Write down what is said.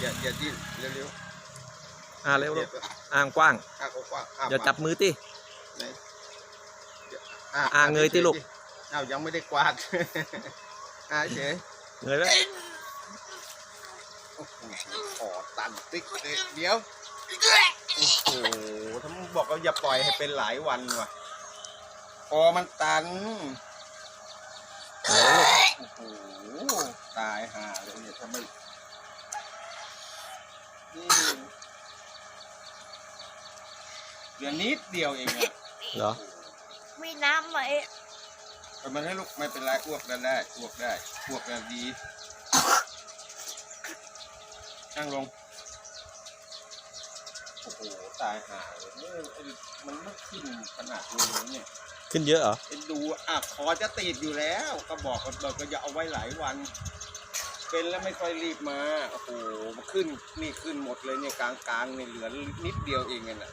อย่าอย่าดิ้นเร็วอ่าๆเร็วเจ็บอ่างกว้างอะกว้างๆอย่าจับมือติ ไหนอะเงยที่ลูก อ้าวยังไม่ได้กวาด อ่าเฉยเงยไว้โอ้โหขอตันติ๊กเลยเดี๋ยว โอ้โหถ้ามึงบอกว่าอย่าปล่อยให้เป็นหลายวันว่ะคอมันตัน โอ้โห ตายห่าเลยเนี่ยถ้าไม่นี่ เดี๋ยวนิดเดียวเองอะเหรอมีน้ำไหมเอามันให้ลูกไม่เป็นไรอ้วกได้ได้อ้วกได้อ้วกได้ดี นั่งลง โอ้โห ตายห่าเลยเนี่ยไอ้มันไม่ขึ้นขนาดนี้เนี่ย ขึ้นเยอะเหรอ เอ็นดูอะคอจะติดอยู่แล้ว ก็บอกกันบอกก็อย่าเอาไว้หลายวัน เป็นแล้วไม่ค่อยรีบมา โอ้โหมันขึ้นนี่ขึ้นหมดเลยเนี่ยกลางกลางๆเนี่ยเหลือนิดเดียวเองอะน่ะ